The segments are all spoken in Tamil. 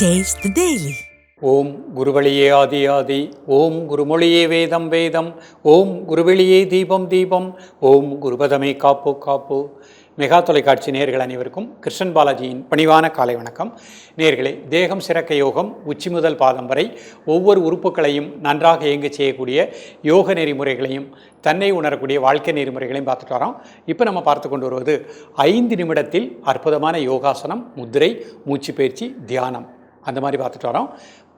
Taste தி Daily. ஓம் குருவழியே ஆதி ஆதி ஓம் குருமொழியே வேதம் வேதம் ஓம் குருவெளியே தீபம் தீபம் ஓம் குருபதமே காப்பு காப்பு. மெகா தொலைக்காட்சி நேர்கள் அனைவருக்கும் கிருஷ்ணன் பாலாஜியின் பணிவான காலை வணக்கம். நேர்களே தேகம் சிறக்க யோகம் உச்சி முதல் பாதம் வரை ஒவ்வொரு உறுப்புகளையும் நன்றாக இயங்கு செய்யக்கூடிய யோக நெறிமுறைகளையும் தன்னை உணரக்கூடிய வாழ்க்கை நெறிமுறைகளையும் பார்த்துட்டு வரோம். இப்போ நம்ம பார்த்து கொண்டு வருவது ஐந்து நிமிடத்தில் அற்புதமான யோகாசனம் முத்திரை மூச்சு பயிற்சி தியானம். அந்த மாதிரி பார்த்துட்டு வரோம்.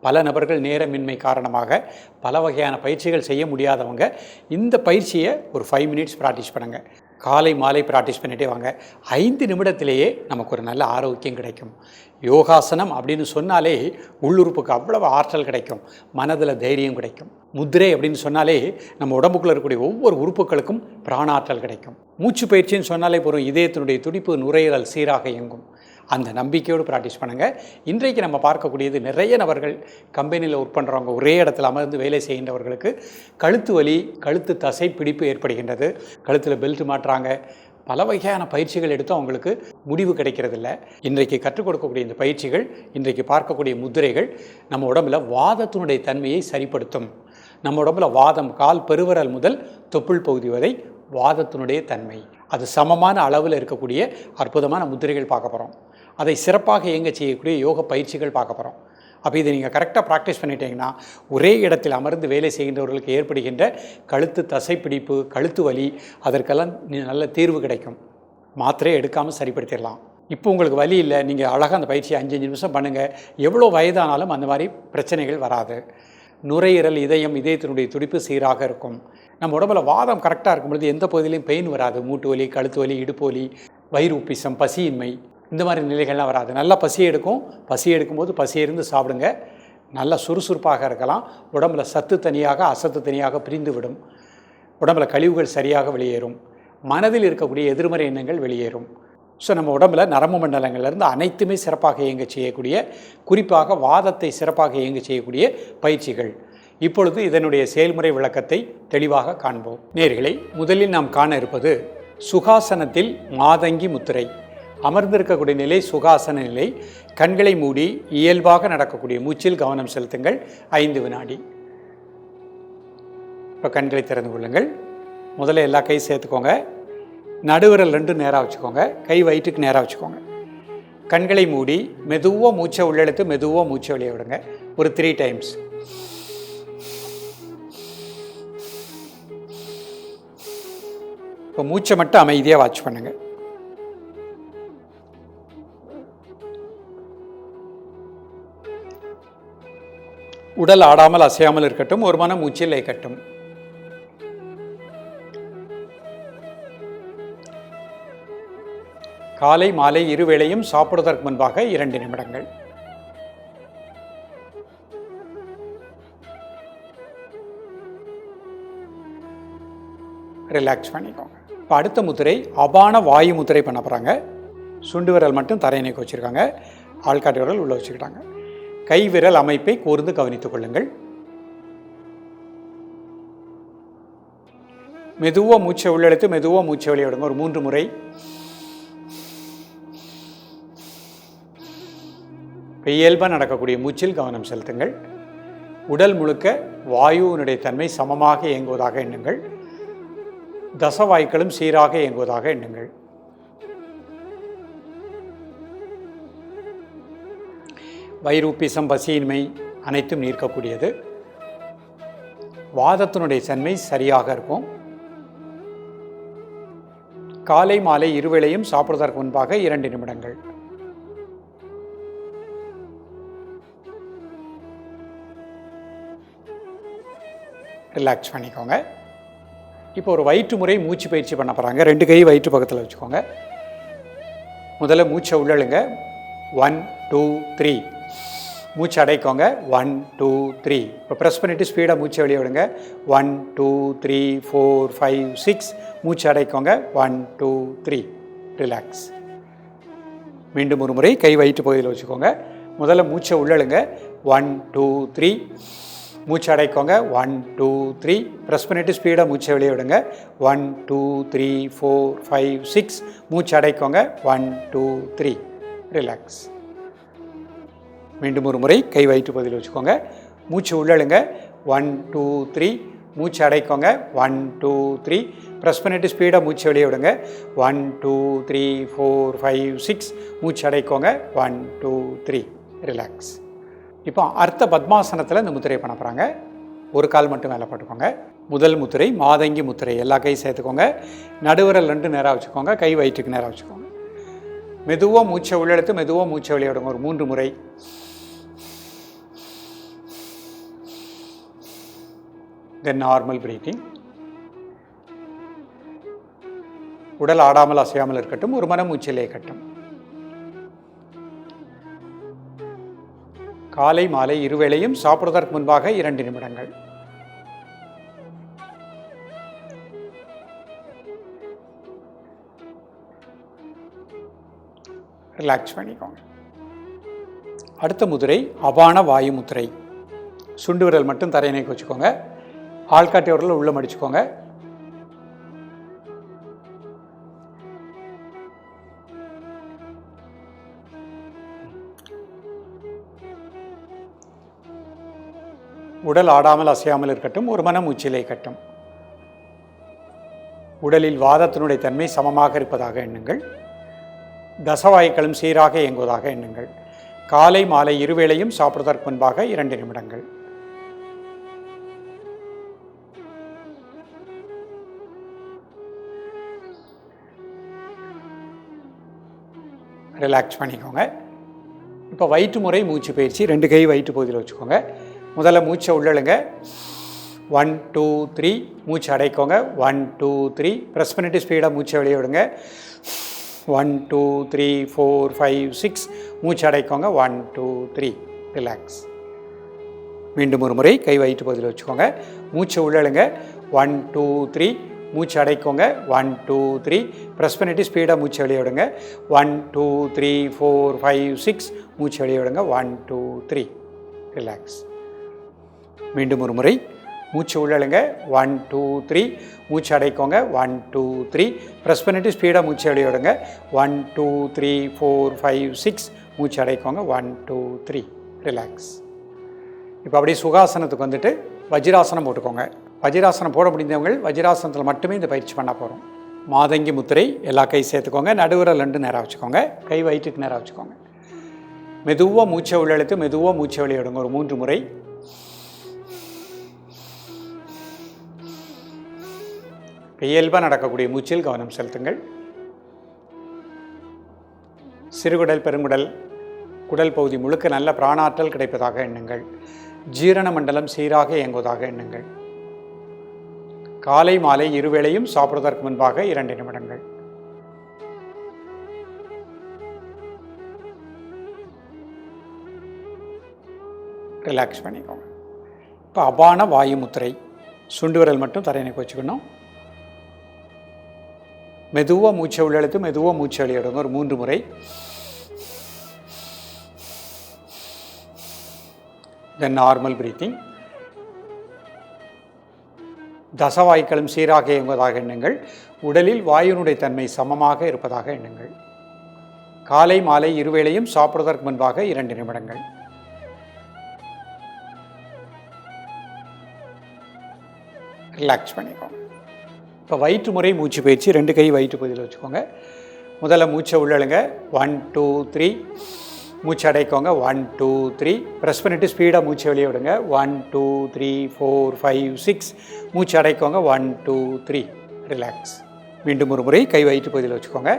பல நபர்கள் நேரமின்மை காரணமாக பல வகையான பயிற்சிகள் செய்ய முடியாதவங்க இந்த பயிற்சியை ஒரு ஃபைவ் மினிட்ஸ் ப்ராக்டிஸ் பண்ணுங்கள் காலை மாலை ப்ராக்டிஸ் பண்ணிகிட்டே வாங்க. ஐந்து நிமிடத்திலேயே நமக்கு ஒரு நல்ல ஆரோக்கியம் கிடைக்கும். யோகாசனம் அப்படின்னு சொன்னாலே உள்ளுறுப்புக்கு அவ்வளவு ஆற்றல் கிடைக்கும். மனதில் தைரியம் கிடைக்கும். முத்திரை அப்படின்னு சொன்னாலே நம்ம உடம்புக்குள்ள இருக்கக்கூடிய ஒவ்வொரு உறுப்புகளுக்கும் பிராணாற்றல் கிடைக்கும். மூச்சு பயிற்சின்னு சொன்னாலே போகிறோம் இதயத்தினுடைய துடிப்பு நுரையீரல் சீராக இயங்கும். அந்த நம்பிக்கையோடு ப்ராக்டிஸ் பண்ணுங்கள் இன்றைக்கு நம்ம பார்க்கக்கூடியது நிறைய நபர்கள் கம்பெனியில் ஒர்க் பண்ணுறவங்க ஒரே இடத்துல அமர்ந்து வேலை செய்கின்றவர்களுக்கு கழுத்து வலி கழுத்து தசை பிடிப்பு ஏற்படுகின்றது. கழுத்தில் பெல்ட் மாட்டுறாங்க பல வகையான பயிற்சிகள் எடுத்து அவங்களுக்கு முடிவு கிடைக்கிறதில்ல. இன்றைக்கு கற்றுக் கொடுக்கக்கூடிய இந்த பயிற்சிகள் இன்றைக்கு பார்க்கக்கூடிய முத்திரைகள் நம்ம உடம்பில் வாதத்தினுடைய தன்மையை சரிப்படுத்தும். நம்ம உடம்புல வாதம் கால் பெருவரல் முதல் தொப்புள் பகுதி வரை வாதத்தினுடைய தன்மை. அது சமமான அளவில் இருக்கக்கூடிய அற்புதமான முத்திரைகள் பார்க்க போகிறோம் அதை சிறப்பாக இயங்க செய்யக்கூடிய யோக பயிற்சிகள் பார்க்க போகிறோம் அப்போ இதை நீங்கள் கரெக்டாக ப்ராக்டிஸ் பண்ணிட்டீங்கன்னா ஒரே இடத்தில் அமர்ந்து வேலை செய்கின்றவர்களுக்கு ஏற்படுகின்ற கழுத்து தசைப்பிடிப்பு கழுத்து வலி அதற்கெல்லாம் நல்ல தீர்வு கிடைக்கும். மாத்திரையை எடுக்காமல் சரிப்படுத்திடலாம். இப்போ உங்களுக்கு வலி இல்லை நீங்கள் அழகாக அந்த பயிற்சியை அஞ்சு அஞ்சு நிமிஷம் பண்ணுங்கள் எவ்வளோ வயதானாலும் அந்த மாதிரி பிரச்சனைகள் வராது. நுரையீரல் இதயம் இதயத்தினுடைய துடிப்பு சீராக இருக்கும். நம்ம உடம்புல வாதம் கரெக்டாக இருக்கும் பொழுது எந்த பகுதியிலையும் பெயின் வராது. மூட்டு வலி கழுத்து வலி இடுப்பு வலி வயிறு உப்பிசம் பசியின்மை. இந்த மாதிரி நிலைகள்லாம் வராது. நல்லா பசி எடுக்கும். பசி எடுக்கும்போது பசி இருந்து சாப்பிடுங்க. நல்லா சுறுசுறுப்பாக இருக்கலாம். உடம்புல சத்து தனியாக அசத்து தனியாக பிரிந்து விடும். உடம்புல கழிவுகள் சரியாக வெளியேறும். மனதில் இருக்கக்கூடிய எதிர்மறை எண்ணங்கள் வெளியேறும். ஸோ நம்ம உடம்புல நரம்பு மண்டலங்கள்லேருந்து அனைத்துமே சிறப்பாக இயங்க செய்யக்கூடிய குறிப்பாக வாதத்தை சிறப்பாக இயங்க செய்யக்கூடிய பயிற்சிகள். இப்பொழுது இதனுடைய செயல்முறை விளக்கத்தை தெளிவாக காண்போம். நேர்களை முதலில் நாம் காண இருப்பது சுகாசனத்தில் மாதங்கி முத்திரை. அமர்ந்திருக்கக்கூடிய நிலை சுகாசன நிலை கண்களை மூடி இயல்பாக நடக்கக்கூடிய மூச்சில் கவனம் செலுத்துங்கள். ஐந்து வினாடி. இப்போ கண்களை திறந்து கொள்ளுங்கள். முதல்ல எல்லா கை சேர்த்துக்கோங்க. நடுவிரல் ரெண்டும் நேராக வச்சுக்கோங்க. கை வயிற்றுக்கு நேராக வச்சுக்கோங்க. கண்களை மூடி மெதுவாக மூச்சை உள்ளெழுத்து மெதுவாக மூச்சை வெளியே விடுங்க. ஒரு த்ரீ டைம்ஸ் இப்போ மூச்சை மட்டும் அமைதியாக வாட்ச் பண்ணுங்கள் உடல் ஆடாமல் அசையாமல் இருக்கட்டும் ஒரு மன மூச்சில் லயிக்கட்டும் காலை மாலை இருவேளையும் சாப்பிடுவதற்கு முன்பாக இரண்டு நிமிடங்கள். ரிலாக்ஸ் பண்ணிக்கோங்க. இப்போ அடுத்த முத்திரை அபான வாயு முத்திரை பண்ண போகிறாங்க சுண்டு விரல் மட்டும் தரையினைக்கு வச்சுருக்காங்க ஆள்காட்டி விரல் உள்ளே வச்சுக்கிட்டாங்க. கைவிரல் அமைப்பை கூர்ந்து கவனித்துக் கொள்ளுங்கள். மெதுவாக மூச்சை உள்ளெடுத்து மெதுவாக மூச்சை வெளியே ஒரு மூன்று முறை. இயல்பாக நடக்கக்கூடிய மூச்சில் கவனம் செலுத்துங்கள். உடல் முழுக்க வாயுவினுடைய தன்மை சமமாக இயங்குவதாக எண்ணுங்கள். தசவாய்க்களும் சீராக இயங்குவதாக எண்ணுங்கள். வயிறுப்பிசம் பசியின்மை அனைத்தும் நீர்க்கக்கூடியது. வாதத்தினுடைய தன்மை சரியாக இருக்கும். காலை மாலை இருவேளையும் சாப்பிடுவதற்கு முன்பாக இரண்டு நிமிடங்கள். ரிலாக்ஸ் பண்ணிக்கோங்க. இப்போ ஒரு வயிற்று முறை மூச்சு பயிற்சி பண்ண போகிறாங்க ரெண்டு கை வயிற்று பக்கத்தில் வச்சுக்கோங்க. முதல்ல மூச்சை உள்ளழுங்க. ஒன் டூ த்ரீ மூச்சு அடைக்கோங்க. ஒன் டூ த்ரீ இப்போ ப்ரெஸ் பண்ணிவிட்டு ஸ்பீடாக மூச்சை வெளியே விடுங்க. One two three four five six மூச்சு அடைக்கோங்க. ஒன் டூ த்ரீ ரிலாக்ஸ் மீண்டும் ஒரு முறை கை வயிற்று பகுதியில் வச்சுக்கோங்க. முதல்ல மூச்சை உள்ளழுங்க. ஒன் டூ த்ரீ மூச்சு அடைக்கோங்க. ஒன் டூ த்ரீ ப்ரெஸ் பண்ணிவிட்டு ஸ்பீடாக மூச்சை வெளியே விடுங்க. One two three four five six மூச்சு அடைக்கோங்க. ஒன் டூ த்ரீ ரிலாக்ஸ் மீண்டும் ஒரு முறை கை வயிற்று பதில் வச்சுக்கோங்க. மூச்சு உள்ளழுங்க. ஒன் டூ த்ரீ மூச்சு அடைக்கோங்க. ஒன் டூ த்ரீ ப்ரெஸ் பண்ணிவிட்டு ஸ்பீடாக மூச்சு வெளியே விடுங்க. One two three four five six மூச்சு அடைக்கோங்க. ஒன் டூ த்ரீ ரிலாக்ஸ் இப்போ அர்த்த பத்மாசனத்தில் இந்த முத்திரை பண்ண போகிறாங்க ஒரு கால் மட்டும் மேலே போட்டுக்கோங்க. முதல் முத்திரை மாதங்கி முத்திரை எல்லா கையும் சேர்த்துக்கோங்க. நடுவரல் ரெண்டு நேராக வச்சுக்கோங்க. கை வயிற்றுக்கு நேராக வச்சுக்கோங்க. மெதுவாக மூச்சை உள்ளெடுத்து மெதுவாக மூச்சை வெளியே விடுங்க. ஒரு மூன்று முறை. தென் நார்மல் பிரீத்திங் உடல் ஆடாமல் அசையாமல் இருக்கட்டும் ஒரு மன மூச்சிலே கட்டும் காலை மாலை இருவேளையும் சாப்பிடுவதற்கு முன்பாக இரண்டு நிமிடங்கள். ரிலாக்ஸ் பண்ணிக்கோங்க. அடுத்த முதிரை அபான வாயு முத்திரை. சுண்டு விரல் மட்டும் தரையினைக்கு வச்சுக்கோங்க ஆள்காட்டி விரல் உள்ள மடிச்சுக்கோங்க. உடல் ஆடாமல் அசையாமல் இருக்கட்டும் ஒரு மனம் உச்சிலை கட்டும் உடலில் வாதத்தினுடைய தன்மை சமமாக இருப்பதாக எண்ணுங்கள். தசவாயுக்களும் சீராக இயங்குவதாக எண்ணுங்கள். காலை மாலை இருவேளையும் சாப்பிடுவதற்கு முன்பாக இரண்டு நிமிடங்கள். ரிலாக்ஸ் பண்ணிக்கோங்க. இப்போ வயிற்று முறை மூச்சு பயிற்சி ரெண்டு கை வயிற்று பகுதியில் வச்சுக்கோங்க. முதல்ல மூச்சை உள்ளழுங்க. ஒன் டூ த்ரீ மூச்சு அடைக்கோங்க. ஒன் டூ த்ரீ ப்ரெஸ் பண்ணிட்டு ஸ்பீடாக மூச்சை வெளியே விடுங்க. One two three four five six மூச்சு அடைக்கோங்க. ஒன் டூ த்ரீ ரிலாக்ஸ் மீண்டும் ஒரு முறை கை வயிற்று பகுதியில் வச்சுக்கோங்க. மூச்சை உள்ளழுங்க. ஒன் டூ த்ரீ மூச்சு அடைக்கோங்க ஒன் டூ த்ரீ ப்ரெஸ் பண்ணிவிட்டு ஸ்பீடாக மூச்சு வெளியே விடுங்க one two three four five six மூச்சு வெளியே விடுங்க ஒன் டூ த்ரீ ரிலாக்ஸ் மீண்டும் ஒரு முறை. மூச்சு உள்ளழுங்க. ஒன் டூ த்ரீ மூச்சு அடைக்கோங்க ஒன் டூ த்ரீ ப்ரெஸ் பண்ணிவிட்டு ஸ்பீடாக மூச்சு வெளியே விடுங்க one two three four five six மூச்சு அடைக்கோங்க ஒன் டூ த்ரீ ரிலாக்ஸ் இப்போ அப்படியே சுகாசனத்துக்கு வந்துட்டு வஜ்ராசனம் போட்டுக்கோங்க. வஜ்ராசனம் போட முடிந்தவங்க வஜ்ராசனத்தில் மட்டுமே இந்த பயிற்சி பண்ண போகிறோம் மாதங்கி முத்திரை எல்லா கை சேர்த்துக்கோங்க நடுவரல் ரெண்டு நேராக வச்சுக்கோங்க கை வயிற்றுக்கு நேராக வச்சுக்கோங்க. மெதுவாக மூச்சை உள்ளெழுத்து மெதுவாக மூச்சை வெளியிடுங்க ஒரு மூன்று முறை. இயல்பாக நடக்கக்கூடிய மூச்சில் கவனம் செலுத்துங்கள். சிறுகுடல் பெருங்குடல் குடல் பகுதி முழுக்க நல்ல பிராணாற்றல் கிடைப்பதாக எண்ணுங்கள். ஜீரண மண்டலம் சீராக இயங்குவதாக எண்ணுங்கள். காலை மாலை இருவேளையும் சாப்பிடுவதற்கு முன்பாக இரண்டு நிமிடங்கள். ரிலாக்ஸ் பண்ணிக்கோங்க. இப்போ அபான வாயு முத்திரை சுண்டு விரல் மட்டும் தரையினைக்கு வச்சுக்கணும். மெதுவாக மூச்சை உள்ளெழுத்து மெதுவாக மூச்சை வெளியிடுங்க ஒரு மூன்று முறை. தென் நார்மல் பிரீத்திங் தசவாய்க்களும் சீராக இயங்குவதாக எண்ணுங்கள். உடலில் வாயுனுடைய தன்மை சமமாக இருப்பதாக எண்ணுங்கள். காலை மாலை இருவேளையும் சாப்பிடுவதற்கு முன்பாக இரண்டு நிமிடங்கள். ரிலாக்ஸ் பண்ணிக்கோங்க. இப்போ வயிற்று முறை மூச்சு பயிற்சி ரெண்டு கை வயிற்று பகுதியில் வச்சுக்கோங்க. முதல்ல மூச்சை உள்ளழுங்க. ஒன் டூ த்ரீ மூச்சு அடைக்கோங்க ஒன் டூ த்ரீ ப்ரெஸ் பண்ணிவிட்டு ஸ்பீடாக மூச்சு வெளியே விடுங்க. One two three four five six மூச்சு அடைக்கோங்க ஒன் டூ த்ரீ ரிலாக்ஸ் மீண்டும் ஒரு முறை கை வயிற்று பகுதியில் வச்சுக்கோங்க.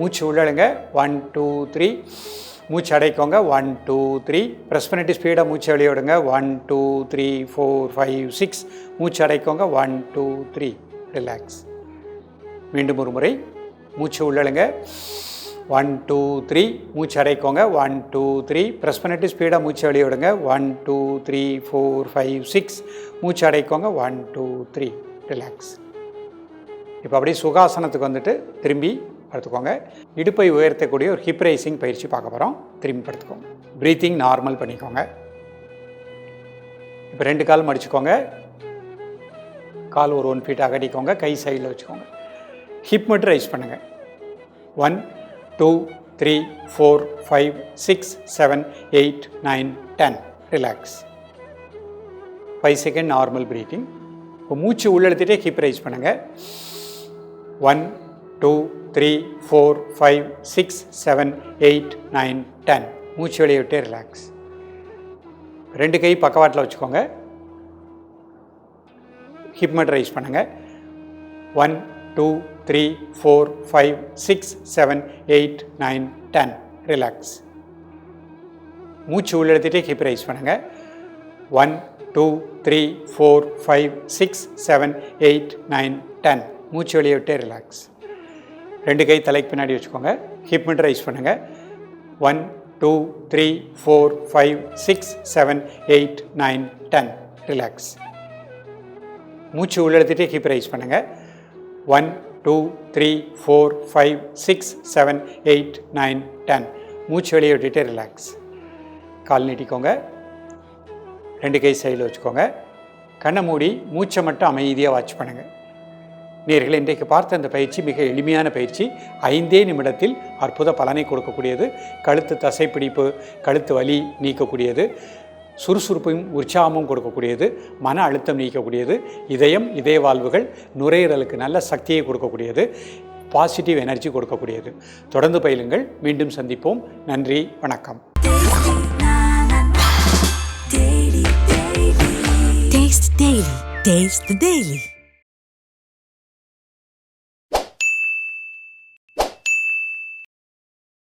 மூச்சு உள்ளழுங்க. ஒன் டூ த்ரீ மூச்சு அடைக்கோங்க ஒன் டூ த்ரீ ப்ரெஸ் பண்ணிவிட்டு ஸ்பீடாக மூச்சு வெளியே விடுங்க. One two three four five six மூச்சு அடைக்கோங்க ஒன் டூ த்ரீ ரிலாக்ஸ் மீண்டும் ஒரு முறை மூச்சு உள்ளழுங்க. ஒன் டூ த்ரீ மூச்சு அடைக்கோங்க. ஒன் டூ த்ரீ ப்ரெஸ் பண்ணிட்டு ஸ்பீடாக மூச்சு வெளியே விடுங்க. One two three four five six மூச்சு அடைக்கோங்க. ஒன் டூ த்ரீ ரிலாக்ஸ் இப்போ அப்படியே சுகாசனத்துக்கு வந்துட்டு திரும்பி படுத்துக்கோங்க. இடுப்பை உயர்த்தக்கூடிய ஒரு ஹிப் ரைசிங் பயிற்சி பார்க்க போகிறோம் திரும்பி படுத்துக்கோங்க. ப்ரீத்திங் நார்மல் பண்ணிக்கோங்க. இப்போ ரெண்டு கால் மடிச்சுக்கோங்க. கால் ஒரு ஒன் ஃபீட் அகடிக்கோங்க கை சைடில் வச்சுக்கோங்க. ஹிப் மட்டும் ரைஸ் பண்ணுங்கள் one two three four five six seven eight nine ten. Relax five second normal breathing இப்போ மூச்சு உள்ளெடுத்துகிட்டே ஹிப் ரைஸ் பண்ணுங்கள் one two three four five six seven eight nine ten மூச்சு வெளியே விட்டு ரிலாக்ஸ் ரெண்டு கை பக்கவாட்டில் வச்சுக்கோங்க. ஹிப் ரைஸ் பண்ணுங்கள் one two three four five six seven eight nine ten relax மூச்சு உள்ளெடுத்துகிட்டே ஹிப் ரைஸ் பண்ணுங்கள் one two three four five six seven eight nine ten மூச்சு வெளியே விட்டு ரிலாக்ஸ் ரெண்டு கை தலைக்கு பின்னாடி வச்சுக்கோங்க. ஹிப் மட்டும் ரைஸ் பண்ணுங்கள் one two three four five six seven eight nine ten relax மூச்சு உள்ளெடுத்துகிட்டே ஹிப் ரைஸ் பண்ணுங்கள் one two three four five six seven eight nine ten மூச்சு வெளியே விட்டுட்டு ரிலாக்ஸ் கால் நீட்டிக்கோங்க. ரெண்டு கை சைடில் வச்சுக்கோங்க. கண்ணை மூடி மூச்சை மட்டும் அமைதியாக வாட்ச் பண்ணுங்கள் நேர்கள் இன்றைக்கு பார்த்த அந்த பயிற்சி மிக எளிமையான பயிற்சி. ஐந்தே நிமிடத்தில் அற்புத பலனை கொடுக்கக்கூடியது. கழுத்து தசைப்பிடிப்பு கழுத்து வலி நீக்கக்கூடியது. சுறுசுறுப்பையும் உற்சாகமும் கொடுக்கக்கூடியது மன அழுத்தம் நீக்கக்கூடியது இதயம் இதய வாழ்வுகள் நுரையீரலுக்கு நல்ல சக்தியை கொடுக்கக்கூடியது பாசிட்டிவ் எனர்ஜி கொடுக்கக்கூடியது. தொடர்ந்து பயிலுங்கள். மீண்டும் சந்திப்போம். நன்றி. வணக்கம். Taste the Daily.